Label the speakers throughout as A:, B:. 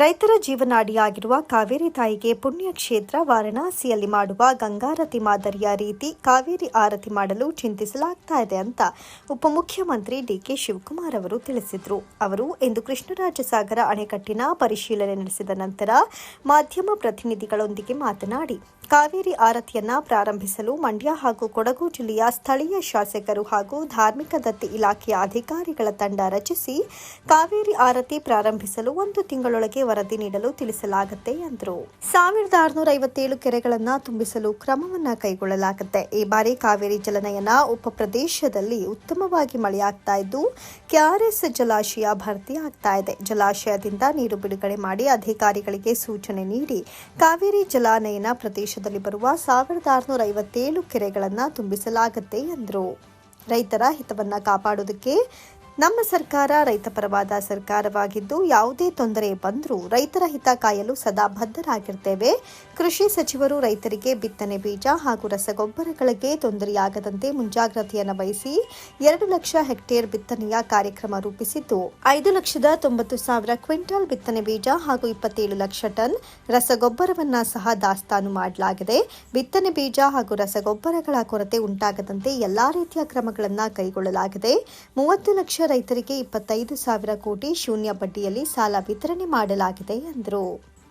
A: ರೈತರ ಜೀವನಾಡಿಯಾಗಿರುವ ಕಾವೇರಿ ತಾಯಿಗೆ ಪುಣ್ಯಕ್ಷೇತ್ರ ವಾರಣಾಸಿಯಲ್ಲಿ ಮಾಡುವ ಗಂಗಾರತಿ ಮಾದರಿಯ ರೀತಿ ಕಾವೇರಿ ಆರತಿ ಮಾಡಲು ಚಿಂತಿಸಲಾಗ್ತಾ ಇದೆ ಅಂತ ಉಪಮುಖ್ಯಮಂತ್ರಿ ಡಿಕೆ ಶಿವಕುಮಾರ್ ಅವರು ತಿಳಿಸಿದರು. ಅವರು ಇಂದು ಕೃಷ್ಣರಾಜಸಾಗರ ಅಣೆಕಟ್ಟಿನ ಪರಿಶೀಲನೆ ನಡೆಸಿದ ನಂತರ ಮಾಧ್ಯಮ ಪ್ರತಿನಿಧಿಗಳೊಂದಿಗೆ ಮಾತನಾಡಿ, ಕಾವೇರಿ ಆರತಿಯನ್ನ ಪ್ರಾರಂಭಿಸಲು ಮಂಡ್ಯ ಹಾಗೂ ಕೊಡಗು ಜಿಲ್ಲೆಯ ಸ್ಥಳೀಯ ಶಾಸಕರು ಹಾಗೂ ಧಾರ್ಮಿಕ ದತ್ತಿ ಇಲಾಖೆಯ ಅಧಿಕಾರಿಗಳ ತಂಡ ರಚಿಸಿ, ಕಾವೇರಿ ಆರತಿ ಪ್ರಾರಂಭಿಸಲು ಒಂದು ತಿಂಗಳೊಳಗೆ ವರದಿ ನೀಡಲು ತಿಳಿಸಲಾಗುತ್ತೆ ಎಂದರು. ಸಾವಿರದ ಆರುನೂರ ಐವತ್ತೇಳು ಕೆರೆಗಳನ್ನು ತುಂಬಿಸಲು ಕ್ರಮವನ್ನು ಕೈಗೊಳ್ಳಲಾಗುತ್ತೆ. ಈ ಬಾರಿ ಕಾವೇರಿ ಜಲನಯನ ಉಪ ಪ್ರದೇಶದಲ್ಲಿ ಉತ್ತಮವಾಗಿ ಮಳೆಯಾಗ್ತಾ ಇದ್ದು, ಕೆಆರ್ಎಸ್ ಜಲಾಶಯ ಭರ್ತಿಯಾಗ್ತಾ ಇದೆ. ಜಲಾಶಯದಿಂದ ನೀರು ಬಿಡುಗಡೆ ಮಾಡಿ ಅಧಿಕಾರಿಗಳಿಗೆ ಸೂಚನೆ ನೀಡಿ, ಕಾವೇರಿ ಜಲಾನಯನ ಪ್ರದೇಶದಲ್ಲಿ ಬರುವ ಸಾವಿರದ ಆರುನೂರ ಐವತ್ತೇಳು ಕೆರೆಗಳನ್ನು ತುಂಬಿಸಲಾಗುತ್ತೆ ಎಂದರು. ರೈತರ ಹಿತವನ್ನ ಕಾಪಾಡುವುದಕ್ಕೆ ನಮ್ಮ ಸರ್ಕಾರ ರೈತಪರವಾದ ಸರ್ಕಾರವಾಗಿದ್ದು, ಯಾವುದೇ ತೊಂದರೆ ಬಂದರೂ ರೈತರ ಹಿತ ಕಾಯಲು ಸದಾ ಬದ್ಧರಾಗಿರ್ತೇವೆ. ಕೃಷಿ ಸಚಿವರು ರೈತರಿಗೆ ಬಿತ್ತನೆ ಬೀಜ ಹಾಗೂ ರಸಗೊಬ್ಬರಗಳಿಗೆ ತೊಂದರೆಯಾಗದಂತೆ ಮುಂಜಾಗ್ರತೆಯನ್ನು ವಹಿಸಿ ಎರಡು ಲಕ್ಷ ಹೆಕ್ಟೇರ್ ಬಿತ್ತನೆಯ ಕಾರ್ಯಕ್ರಮ ರೂಪಿಸಿದ್ದು, ಐದು ಲಕ್ಷದ ತೊಂಬತ್ತು ಸಾವಿರ ಕ್ವಿಂಟಾಲ್ ಬಿತ್ತನೆ ಬೀಜ ಹಾಗೂ ಇಪ್ಪತ್ತೇಳು ಲಕ್ಷ ಟನ್ ರಸಗೊಬ್ಬರವನ್ನು ಸಹ ದಾಸ್ತಾನು ಮಾಡಲಾಗಿದೆ. ಬಿತ್ತನೆ ಬೀಜ ಹಾಗೂ ರಸಗೊಬ್ಬರಗಳ ಕೊರತೆ ಉಂಟಾಗದಂತೆ ಎಲ್ಲಾ ರೀತಿಯ ಕ್ರಮಗಳನ್ನು ಕೈಗೊಳ್ಳಲಾಗಿದೆ. ಮೂವತ್ತು ಲಕ್ಷ ರೈತರಿಗೆ ಇಪ್ಪತ್ತೈದು ಸಾವಿರ ಕೋಟಿ ಶೂನ್ಯ ಬಡ್ಡಿಯಲ್ಲಿ ಸಾಲ ವಿತರಣೆ ಮಾಡಲಾಗಿದೆ ಎಂದರು.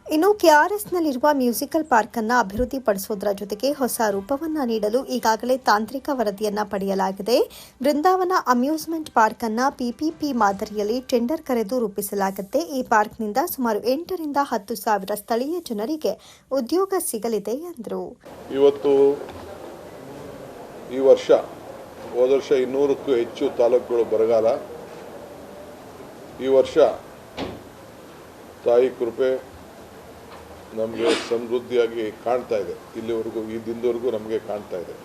A: ಇನ್ನು ಕೆಆರ್ಎಸ್ನಲ್ಲಿರುವ ಮ್ಯೂಸಿಕಲ್ ಪಾರ್ಕ್ ಅನ್ನು ಅಭಿವೃದ್ಧಿಪಡಿಸುವುದರ ಜೊತೆಗೆ ಹೊಸ ರೂಪವನ್ನ ನೀಡಲು ಈಗಾಗಲೇ ತಾಂತ್ರಿಕ ವರದಿಯನ್ನ ಪಡೆಯಲಾಗಿದೆ. ಬೃಂದಾವನ ಅಮ್ಯೂಸ್ಮೆಂಟ್ ಪಾರ್ಕ್ ಅನ್ನು ಪಿಪಿಪಿ ಮಾದರಿಯಲ್ಲಿ ಟೆಂಡರ್ ಕರೆದು ರೂಪಿಸಲಾಗುತ್ತೆ. ಈ ಪಾರ್ಕ್ನಿಂದ ಸುಮಾರು ಎಂಟರಿಂದ ಹತ್ತು ಸಾವಿರ ಸ್ಥಳೀಯ ಜನರಿಗೆ ಉದ್ಯೋಗ ಸಿಗಲಿದೆ ಎಂದರು.
B: ಹೋದ ವರ್ಷ ಇನ್ನೂರಕ್ಕೂ ಹೆಚ್ಚು ತಾಲೂಕುಗಳು ಬರಗಾಲ. ಈ ವರ್ಷ ತಾಯಿ ಕೃಪೆ ನಮಗೆ ಸಮೃದ್ಧಿಯಾಗಿ ಕಾಣ್ತಾ ಇದೆ. ಇಲ್ಲಿವರೆಗೂ, ಈ ದಿನದವರೆಗೂ ನಮಗೆ ಕಾಣ್ತಾ ಇದೆ.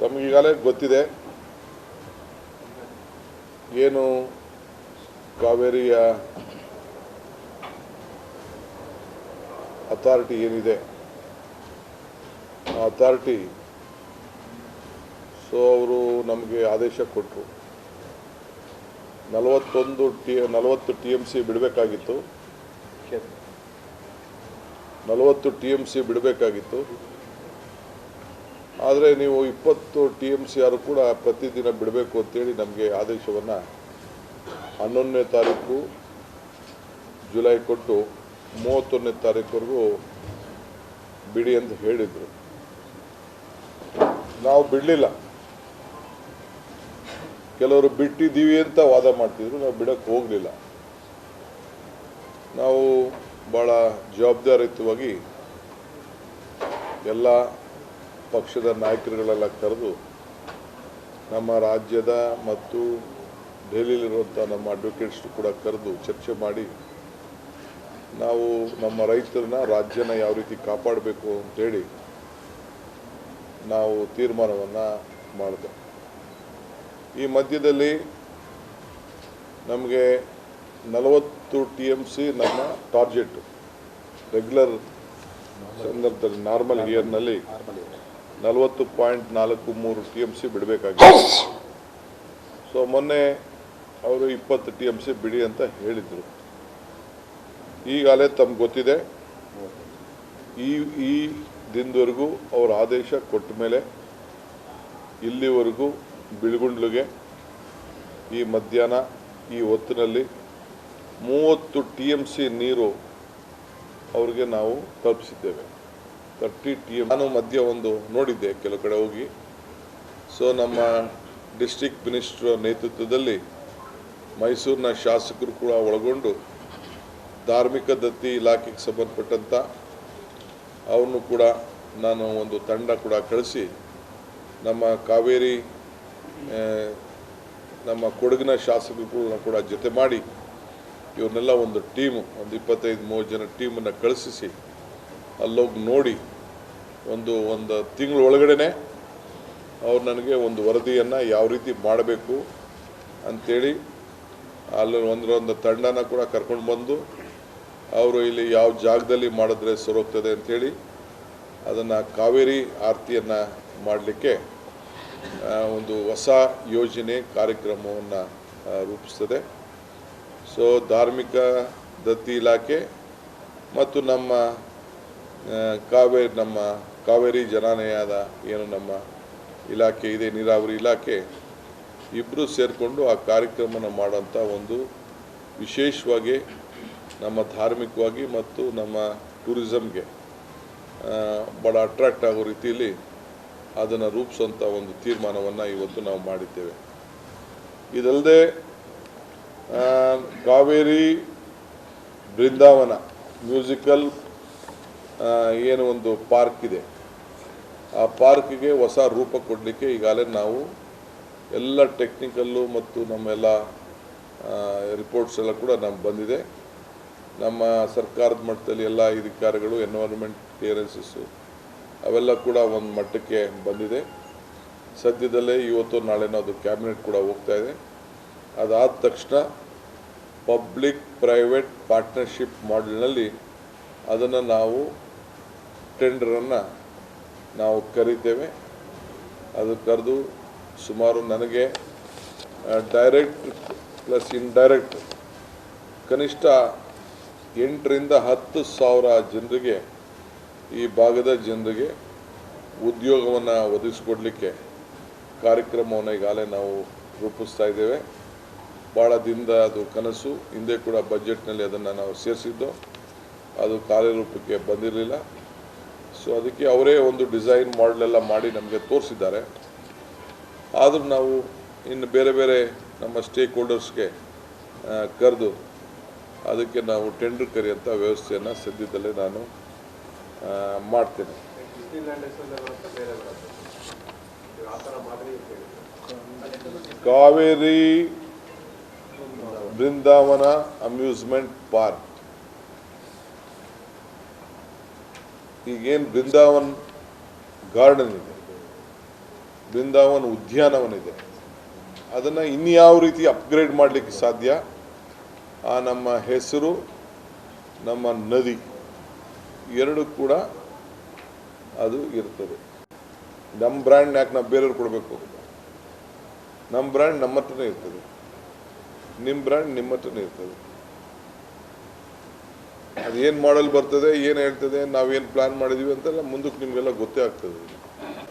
B: ತಮಗೀಗಾಗಲೇ ಗೊತ್ತಿದೆ. ಏನು ಕಾವೇರಿಯ ಅಥಾರಿಟಿ ಏನಿದೆ? ಆ ಅಥಾರಿಟಿ ಸೊ ಅವರು ನಮಗೆ ಆದೇಶ ಕೊಟ್ಟರು. ನಲವತ್ತೊಂದು ಟಿ, ನಲವತ್ತು ಟಿ ಎಂ ಸಿ ಬಿಡಬೇಕಾಗಿತ್ತು. ನಲವತ್ತು ಟಿ ಎಂ ಸಿ ಬಿಡಬೇಕಾಗಿತ್ತು. ಆದರೆ ನೀವು ಇಪ್ಪತ್ತು ಟಿ ಎಂ ಸಿ ಆರು ಕೂಡ ಪ್ರತಿದಿನ ಬಿಡಬೇಕು ಅಂತೇಳಿ ನಮಗೆ ಆದೇಶವನ್ನು ಹನ್ನೊಂದನೇ ತಾರೀಕು ಜುಲೈ ಕೊಟ್ಟು ಮೂವತ್ತೊಂದನೇ ತಾರೀಕುವರೆಗೂ ಬಿಡಿ ಅಂತ ಹೇಳಿದರು. ನಾವು ಬಿಡಲಿಲ್ಲ. ಕೆಲವರು ಬಿಟ್ಟಿದ್ದೀವಿ ಅಂತ ವಾದ ಮಾಡ್ತಿದ್ರು, ನಾವು ಬಿಡಕ್ಕೆ ಹೋಗಲಿಲ್ಲ. ನಾವು ಭಾಳ ಜವಾಬ್ದಾರಿಯುತವಾಗಿ ಎಲ್ಲ ಪಕ್ಷದ ನಾಯಕರುಗಳೆಲ್ಲ ಕರೆದು ನಮ್ಮ ರಾಜ್ಯದ ಮತ್ತು ದೆಹಲಿಯಲ್ಲಿರುವಂಥ ನಮ್ಮ ಅಡ್ವೊಕೇಟ್ಸ್ ಕೂಡ ಕರೆದು ಚರ್ಚೆ ಮಾಡಿ, ನಾವು ನಮ್ಮ ರೈತರನ್ನ ರಾಜ್ಯನ ಯಾವ ರೀತಿ ಕಾಪಾಡಬೇಕು ಅಂತೇಳಿ ನಾವು ತೀರ್ಮಾನವನ್ನು ಮಾಡಿದೆ. ಈ ಮಧ್ಯದಲ್ಲಿ ನಮಗೆ ನಲವತ್ತು ಟಿ ಎಂ ಸಿ ನಮ್ಮ ಟಾರ್ಗೆಟು. ರೆಗ್ಯುಲರ್ ಸಂದರ್ಭದಲ್ಲಿ ನಾರ್ಮಲ್ ಇಯರ್ನಲ್ಲಿ ನಲವತ್ತು ಪಾಯಿಂಟ್ ನಾಲ್ಕು ಮೂರು ಟಿ ಎಂ ಸಿ ಬಿಡಬೇಕಾಗಿದೆ. ಸೊ ಮೊನ್ನೆ ಅವರು ಇಪ್ಪತ್ತು ಟಿ ಎಂ ಸಿ ಬಿಡಿ ಅಂತ ಹೇಳಿದರು. ಈಗಾಗಲೇ ತಮ್ಗೆ ಗೊತ್ತಿದೆ. ಈ ಈ ದಿನದವರೆಗೂ ಅವರ ಆದೇಶ ಕೊಟ್ಟ ಮೇಲೆ ಇಲ್ಲಿವರೆಗೂ ಬಿಳ್ಗುಂಡ್ಲಿಗೆ ಈ ಮಧ್ಯಾಹ್ನ ಈ ಹೊತ್ತಿನಲ್ಲಿ ಮೂವತ್ತು ಟಿ ಎಂ ಸಿ ನೀರು ಅವ್ರಿಗೆ ನಾವು ತಲುಪಿಸಿದ್ದೇವೆ. ತರ್ಟಿ ಟಿ ಎಂ ನಾನು ಮಧ್ಯ ಒಂದು ನೋಡಿದ್ದೆ ಕೆಲವು ಕಡೆ ಹೋಗಿ. ಸೊ ನಮ್ಮ ಡಿಸ್ಟಿಕ್ ಮಿನಿಸ್ಟ್ರ ನೇತೃತ್ವದಲ್ಲಿ ಮೈಸೂರಿನ ಶಾಸಕರು ಕೂಡ ಒಳಗೊಂಡು ಧಾರ್ಮಿಕ ದತ್ತಿ ಇಲಾಖೆಗೆ ಸಂಬಂಧಪಟ್ಟಂಥ ಅವನು ಕೂಡ ನಾನು ಒಂದು ತಂಡ ಕೂಡ ಕಳಿಸಿ ನಮ್ಮ ಕಾವೇರಿ ನಮ್ಮ ಕೊಡಗಿನ ಶಾಸಕರುಗಳನ್ನ ಕೂಡ ಜೊತೆ ಮಾಡಿ ಇವ್ರನ್ನೆಲ್ಲ ಒಂದು ಟೀಮು, ಒಂದು ಇಪ್ಪತ್ತೈದು ಮೂವತ್ತು ಜನ ಟೀಮನ್ನು ಕಳಿಸಿಸಿ ಅಲ್ಲೋಗಿ ನೋಡಿ ಒಂದು ಒಂದು ತಿಂಗಳ ಒಳಗಡೆ ಅವ್ರು ನನಗೆ ಒಂದು ವರದಿಯನ್ನು ಯಾವ ರೀತಿ ಮಾಡಬೇಕು ಅಂಥೇಳಿ ಅಲ್ಲಿ ಒಂದರೊಂದು ತಂಡನ ಕೂಡ ಕರ್ಕೊಂಡು ಬಂದು ಅವರು ಇಲ್ಲಿ ಯಾವ ಜಾಗದಲ್ಲಿ ಮಾಡಿದ್ರೆ ಸರೋಗ್ತದೆ ಅಂಥೇಳಿ ಅದನ್ನು ಕಾವೇರಿ ಆರತಿಯನ್ನು ಮಾಡಲಿಕ್ಕೆ ಒಂದು ಹೊಸ ಯೋಜನೆ, ಕಾರ್ಯಕ್ರಮವನ್ನು ರೂಪಿಸ್ತದೆ. ಸೊ ಧಾರ್ಮಿಕ ದತ್ತಿ ಇಲಾಖೆ ಮತ್ತು ನಮ್ಮ ಕಾವೇರಿ ನಮ್ಮ ಕಾವೇರಿ ಜನಾನಯದ ಏನು ನಮ್ಮ ಇಲಾಖೆ ಇದೆ, ನೀರಾವರಿ ಇಲಾಖೆ ಇಬ್ಬರು ಸೇರಿಕೊಂಡು ಆ ಕಾರ್ಯಕ್ರಮನ ಮಾಡೋಂಥ ಒಂದು ವಿಶೇಷವಾಗಿ ನಮ್ಮ ಧಾರ್ಮಿಕವಾಗಿ ಮತ್ತು ನಮ್ಮ ಟೂರಿಸಮ್ಗೆ ಭಾಳ ಅಟ್ರಾಕ್ಟ್ ಆಗೋ ರೀತಿಯಲ್ಲಿ ಅದನ್ನು ರೂಪಿಸುವಂಥ ಒಂದು ತೀರ್ಮಾನವನ್ನು ಇವತ್ತು ನಾವು ಮಾಡಿದ್ದೇವೆ. ಇದಲ್ಲದೆ ಕಾವೇರಿ ಬೃಂದಾವನ ಮ್ಯೂಸಿಕಲ್ ಏನು ಒಂದು ಪಾರ್ಕ್ ಇದೆ. ಆ ಪಾರ್ಕ್ಗೆ ಹೊಸ ರೂಪ ಕೊಡಲಿಕ್ಕೆ ಈಗಾಗಲೇ ನಾವು ಎಲ್ಲ ಟೆಕ್ನಿಕಲ್ಲು ಮತ್ತು ನಮ್ಮೆಲ್ಲ ರಿಪೋರ್ಟ್ಸ್ ಎಲ್ಲ ಕೂಡ ನಮ್ಗೆ ಬಂದಿದೆ. ನಮ್ಮ ಸರ್ಕಾರದ ಮಟ್ಟದಲ್ಲಿ ಎಲ್ಲ ಅಧಿಕಾರಿಗಳು ಎನ್ವೈರ್ಮೆಂಟ್ ಕ್ಲಿಯರೆನ್ಸಸ್ಸು ಅವೆಲ್ಲ ಕೂಡ ಒಂದು ಮಟ್ಟಕ್ಕೆ ಬಂದಿದೆ. ಸದ್ಯದಲ್ಲೇ ಇವತ್ತು ನಾಳೆನೋ ಅದು ಕ್ಯಾಬಿನೆಟ್ ಕೂಡ ಹೋಗ್ತಾ ಇದೆ. ಅದಾದ ತಕ್ಷಣ ಪಬ್ಲಿಕ್ ಪ್ರೈವೇಟ್ ಪಾರ್ಟ್ನರ್ಶಿಪ್ ಮಾಡೆಲ್ನಲ್ಲಿ ಅದನ್ನು ನಾವು ಟೆಂಡರನ್ನು ನಾವು ಕರಿತೇವೆ. ಅದು ಕರೆದು ಸುಮಾರು ನನಗೆ ಡೈರೆಕ್ಟ್ ಪ್ಲಸ್ ಇನ್ಡೈರೆಕ್ಟ್ ಕನಿಷ್ಠ ಎಂಟರಿಂದ ಹತ್ತು ಸಾವಿರ ಜನರಿಗೆ ಈ ಭಾಗದ ಜನರಿಗೆ ಉದ್ಯೋಗವನ್ನು ಒದಗಿಸ್ಕೊಡ್ಲಿಕ್ಕೆ ಕಾರ್ಯಕ್ರಮವನ್ನು ಈಗಾಗಲೇ ನಾವು ರೂಪಿಸ್ತಾ ಇದ್ದೇವೆ. ಭಾಳ ದಿನದ ಅದು ಕನಸು, ಹಿಂದೆ ಕೂಡ ಬಜೆಟ್ನಲ್ಲಿ ಅದನ್ನು ನಾವು ಸೇರಿಸಿದ್ದು. ಅದು ಕಾರ್ಯರೂಪಕ್ಕೆ ಬಂದಿರಲಿಲ್ಲ. ಸೊ ಅದಕ್ಕೆ ಅವರೇ ಒಂದು ಡಿಸೈನ್ ಮಾಡಲೆಲ್ಲ ಮಾಡಿ ನಮಗೆ ತೋರಿಸಿದ್ದಾರೆ. ಆದರೂ ನಾವು ಇನ್ನು ಬೇರೆ ಬೇರೆ ನಮ್ಮ ಸ್ಟೇಕ್ ಹೋಲ್ಡರ್ಸ್ಗೆ ಕರೆದು ಅದಕ್ಕೆ ನಾವು ಟೆಂಡರ್ ಕರೆಯುವಂಥ ವ್ಯವಸ್ಥೆಯನ್ನು ಸದ್ಯದಲ್ಲೇ ನಾನು ಮಾಡ್ತೇನೆ. Kaveri Brindavan amusement park. ಈಗೇನು ಬೃಂದಾವನ್ ಗಾರ್ಡನ್ ಇದೆ, ಬೃಂದಾವನ್ ಉದ್ಯಾನವನ ಇದೆ ಅದನ್ನು ಇನ್ಯಾವ ರೀತಿ ಅಪ್ಗ್ರೇಡ್ ಮಾಡಲಿಕ್ಕೆ ಸಾಧ್ಯ? ಆ, ನಮ್ಮ ಹೆಸರು, ನಮ್ಮ ನದಿ. ಎರಡು ಕೂಡ ಅದು ಇರ್ತದೆ. ನಮ್ಮ ಬ್ರ್ಯಾಂಡ್ ಯಾಕೆ ನಾವು ಬೇರೆಯವ್ರು ಕೊಡಬೇಕು? ನಮ್ಮ ಬ್ರ್ಯಾಂಡ್ ನಮ್ಮ ಹತ್ರನೇ ಇರ್ತದೆ. ನಿಮ್ಮ ಬ್ರ್ಯಾಂಡ್ ನಿಮ್ಮ ಹತ್ರನೇ ಇರ್ತದೆ. ಏನು ಮಾಡಲ್ ಬರ್ತದೆ, ಏನು ಹೇಳ್ತದೆ, ನಾವೇನು ಪ್ಲಾನ್ ಮಾಡಿದೀವಿ ಅಂತೆಲ್ಲ ಮುಂದಕ್ಕೆ ನಿಮಗೆಲ್ಲ ಗೊತ್ತೇ ಆಗ್ತದೆ.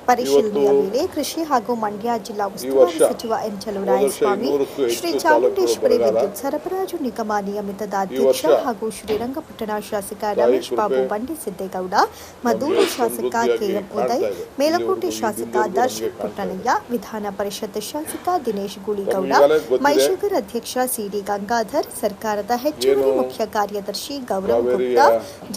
A: ಪರಿಶೀಲನೆಯ
B: ಇವತ್ತು
A: ವೇಳೆ ಕೃಷಿ ಹಾಗೂ ಮಂಡ್ಯ ಜಿಲ್ಲಾ
B: ಈ
A: ಉಸ್ತುವಾರಿ
B: ವರ್ಷ
A: ಸಚಿವ ಎನ್
B: ಹೋದ ವರ್ಷ
A: ಚಲುವರಾಯಸ್ವಾಮಿ
B: ಇನ್ನೂರಕ್ಕೂ ಹೆಚ್ಚು
A: ಶ್ರೀ
B: ತಾಲೂಕುಗಳು
A: ಚಾಮುಂಡೇಶ್ವರಿ
B: ಬರಗಾಲ.
A: ವಿದ್ಯುತ್ ಸರಬರಾಜು ನಿಗಮ ನಿಯಮಿತದ
B: ಈ
A: ಅಧ್ಯಕ್ಷ
B: ವರ್ಷ
A: ಹಾಗೂ ಶ್ರೀರಂಗಪಟ್ಟಣ ಶಾಸಕ
B: ತಾಯಿ
A: ರಮೇಶ್ ಬಾಬು
B: ಕೃಪೆ
A: ಬಂಡಿ ಸಿದ್ದೇಗೌಡ ಮದ್ದೂರು
B: ನಮಗೆ
A: ಶಾಸಕ
B: ಸಮೃದ್ಧಿಯಾಗಿ
A: ಕೆಎಂ
B: ಕಾಣ್ತಾ
A: ಉದಯ್
B: ಇದೆ.
A: ಮೇಲಕೋಟೆ
B: ಇಲ್ಲಿವರೆಗೂ
A: ಶಾಸಕ
B: ಇಲ್ಲಿವರೆಗೂ
A: ದರ್ಶನ್
B: ನಮಗೆ ಕಾಣ್ತಾ ಇದೆ.
A: ಪುಟ್ಟಣಯ್ಯ ವಿಧಾನ ಪರಿಷತ್ ಶಾಸಕ ದಿನೇಶ್ ಗುಳಿಗೌಡ
B: ಈಗಾಗಲೇ ಗೊತ್ತಿದೆ.
A: ಮೈಸೂರು ಅಧ್ಯಕ್ಷ ಸಿಡಿ ಗಂಗಾಧರ್ ಸರ್ಕಾರದ ಹೆಚ್ಚುವರಿ
B: ಏನು
A: ಮುಖ್ಯ ಕಾರ್ಯದರ್ಶಿ ಗೌರವ್
B: ಕಾವೇರಿಯ
A: ಗುಪ್ತಾ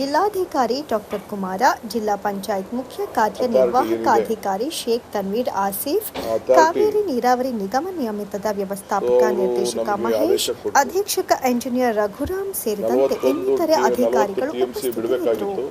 A: ಜಿಲ್ಲಾಧಿಕಾರಿ ಡಾಕ್ಟರ್ ಕುಮಾರ ಜಿಲ್ಲಾ ಪಂಚಾಯತ್ ಮುಖ್ಯ ಕಾರ್ಯನಿರ್ವಾಹಕ
B: ಏನಿದೆ?
A: ಅಧಿಕಾರಿ ಶೇಖ್ ತನ್ವೀರ್ ಆಸಿಫ್ ಕಾವೇರಿ ನೀರಾವರಿ ನಿಗಮ ನಿಯಮಿತದ ವ್ಯವಸ್ಥಾಪಕ ನಿರ್ದೇಶಕ ಮಹೇಶ್ ಅಧೀಕ್ಷಕ ಎಂಜಿನಿಯರ್ ರಘುರಾಮ್ ಸೇರಿದಂತೆ ಇನ್ನಿತರೆ ಅಧಿಕಾರಿಗಳು ಉಪಸ್ಥಿತರಿದ್ದರು.